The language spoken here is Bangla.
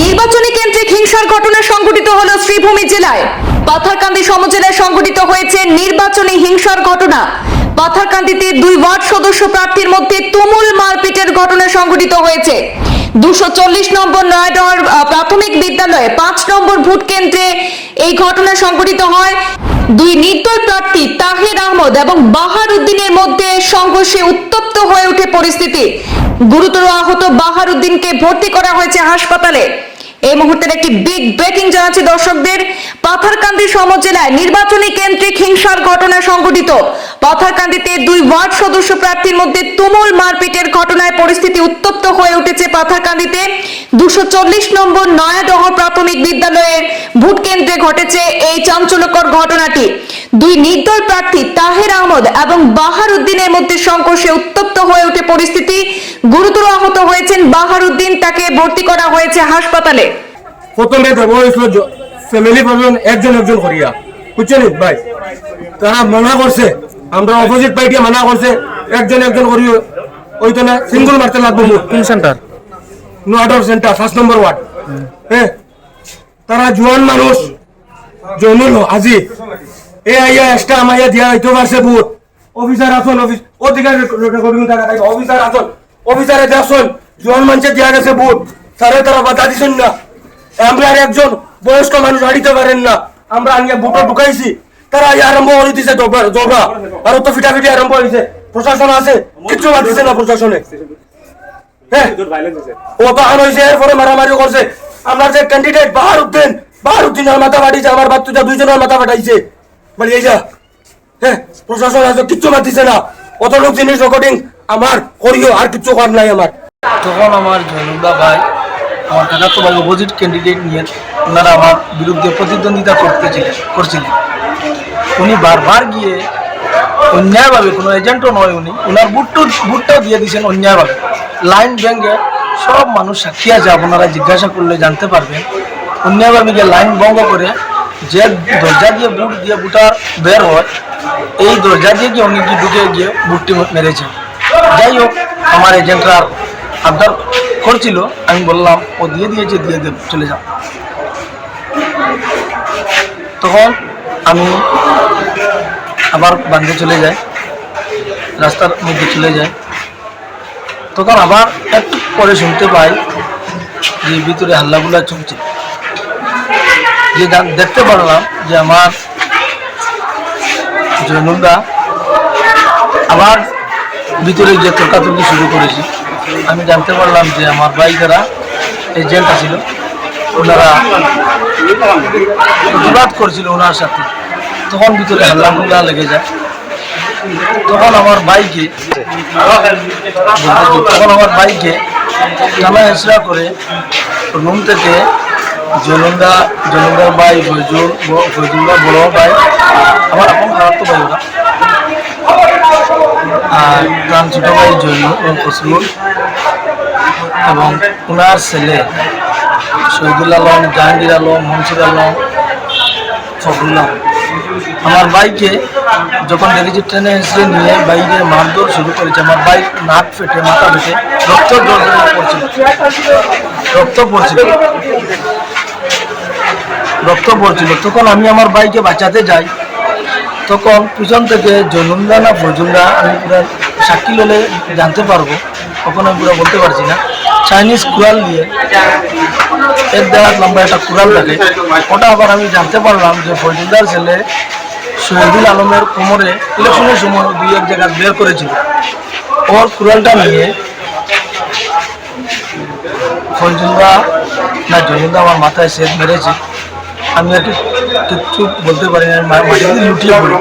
নির্বাচনী কেন্দ্রিক হিংসার ঘটনা সংঘটিত হল শ্রীভূমি জেলায়। পাথারকান্দি সমজেলায় সংঘটিত হয়েছে নির্বাচনী হিংসার ঘটনা। পাথারকান্দিতে দুই ওয়ার্ড সদস্য প্রার্থীর মধ্যে তুমুল মারপিটের ঘটনা সংঘটিত হয়েছে। দুশো চল্লিশ নম্বর নয়ডর প্রাথমিক বিদ্যালয়ে পাঁচ নম্বর ভোট কেন্দ্রে এই ঘটনা সংঘটিত হয়। দুই নির্দল প্রার্থী তাহির আহমদ এবং বাহার উদ্দিনের মধ্যে সংঘর্ষে উত্তপ্ত হয়ে ওঠে পরিস্থিতি। গুরুতর আহত বাহার উদ্দিনকে ভর্তি করা হয়েছে হাসপাতালে। এই মুহূর্তের একটি বিগ ব্রেকিং জানাচ্ছি দর্শকদের। পাথারকান্দি সমজেলায় নির্বাচনী কেন্দ্রিক হিংসার ঘটনা সংঘটিত। পাথারকান্দিতে দুই ওয়ার্ড সদস্য প্রার্থীর মধ্যে তুমুল মারপিটের ঘটনায় পরিস্থিতি উত্তপ্ত হয়ে উঠেছে পাথারকান্দিতে দুশো চল্লিশ নম্বর নয়াডহর প্রাথমিক বিদ্যালয়ের ভোট কেন্দ্রে ঘটেছে এই চাঞ্চল্যকর ঘটনাটি। দুই নির্দল প্রার্থী তাহের আহমদ এবং বাহার উদ্দিনের মধ্যে সংঘর্ষে উত্তপ্ত হয়ে ওঠে পরিস্থিতি। গুরুতর আহত হয়েছেন বাহার উদ্দিন তাকে ভর্তি করা হয়েছে হাসপাতালে। প্রথমে ফ্যামিলি প্রবলেম একজন একজন করিয়া। বুঝছেন ভাই, তারা মানা করছে। আমরা অপোজিট পার্টি মানা করছে, একজন একজন করি ওই তো না সিঙ্গল মারতে লাগবো কোন সেন্টার? নোয়াডর সেন্টার ফার্স্ট নম্বর ওয়ার্ড হ্যাঁ তারা জোয়ান মানুষ। জনুল আজি। এ আইয়া এক্সট্রা আমাইয়া দিয়া হইতে পারছে বুট অফিসার আসন অফিস অধিকার রেকর্ডিং টাকা অফিসার আসন অফিসারে দেখছেন জোয়ান মানুষে দিয়া গেছে বুট স্যারে তারা বাধা দিছেন না। আমরা আর একজন বয়স্ক মানুষ হারিতে পারেন না। আমরা আনিয়া বুটো ঢুকাইছি। তারা আরম্ভ করে দিছে জগা। আর তো ফিটাফিটি আরম্ভ হয়েছে প্রশাসন আছে? কিচ্ছু বাদ দিছে না প্রশাসনে। এরপরে করছে। যে ক্যান্ডিডেট বাহার উদ্দিন বাহার উদ্দিনের মাথা ফাটিছে, আমার বাচ্চা দুইজনের মাথা ফাটাইছে। বলি এই যা হ্যাঁ প্রশাসন আছে, কিচ্ছু মাতিছে না। অত লোক জিনিস রেকর্ডিং আমার, করিও, আর কর নাই আমার। তখন আমার ভাই আমার ভাই অপোজিট ক্যান্ডিডেট নিয়ে ওনারা আমার বিরুদ্ধে প্রতিদ্বন্দ্বিতা করতেছিলেন করছিলেন। উনি বারবার গিয়ে অন্যায়ভাবে, কোনো এজেন্টও নয় উনি। ওনার বুটটো, বুটটাও দিয়ে দিয়েছেন অন্যায়ভাবে। লাইন ব্যাঙ্গে সব মানুষ সাক্ষী আছে, আপনারা জিজ্ঞাসা করলে জানতে পারবেন। অন্যায়ভাবে গিয়ে লাইন ভঙ্গ করে যে দরজা দিয়ে বুট, দিয়ে বুটার বের হয়, এই দরজা দিয়ে গিয়ে উনি ঢুকে গিয়ে বুটটি মেরেছেন যাই হোক, আমার এজেন্টরা আবদার করছিল, আমি বললাম, ও দিয়ে দিয়েছে, দিয়ে দেব চলে যাও। তখন আমি আবার বান্ধে চলে যায়, রাস্তার মধ্যে চলে যায়। তখন আবার একটু পরে শুনতে পাই যে ভিতরে হাল্লাগুলা চলছে। যে দেখতে পারলাম যে আমার জৈনুলদা আবার ভিতরে যে তর্কাতর্কি শুরু করেছি। আমি জানতে পারলাম যে আমার ভাই যারা এজেন্ট ছিল, ওনারা প্রতিবাদ করছিল ওনার সাথে। তখন ভিতরে হাল্লাগুল্লা লেগে যায়। তখন আমার বাইকে, তখন আমার বাইকে টানা হেঁচড়া করে রুম থেকে জলন্দা, জলন্দার বাই ফজল ফজলদার বড় বাই আমার এখন খারাপ তো ভাই আর তার ছোট ভাই জৈন এবং এবং ওনার ছেলে শহীদুল আলম, জাহাঙ্গীর আলম, মনসুর আলম, ফখরুল আলম। আমার বাইকে যখন দেখেছি ট্রেনে এসে নিয়ে বাইকে মারধর শুরু করেছে, আমার বাইক নাক ফেটে, মাথা ফেটে, রক্ত পড়ছিল। রক্ত পড়ছিল। রক্ত পড়ছিল। তখন আমি আমার বাইকে বাঁচাতে যাই। তখন পিছন থেকে জনুন্দা না ফজুন্দা আমি পুরো সাক্ষী হলে জানতে পারব। তখন আমি পুরো বলতে পারছি না। চাইনিজ কুড়াল দিয়ে এক দেড় লম্বা একটা কুড়াল থাকে। ওটা আবার আমি জানতে পারলাম যে ফজুলদার ছেলে শহীদুল আলমের কোমরে ইলেকশনের সময় দুই এক জায়গায় বের করেছিল। ওর কুড়ালটা নিয়ে ফজুলদা না জনুন্দা আমার মাথায় সেদ মেরেছে। আমি আর কিচ্ছু বলতে পারি না মাটিতে লুটিয়ে পড়ি।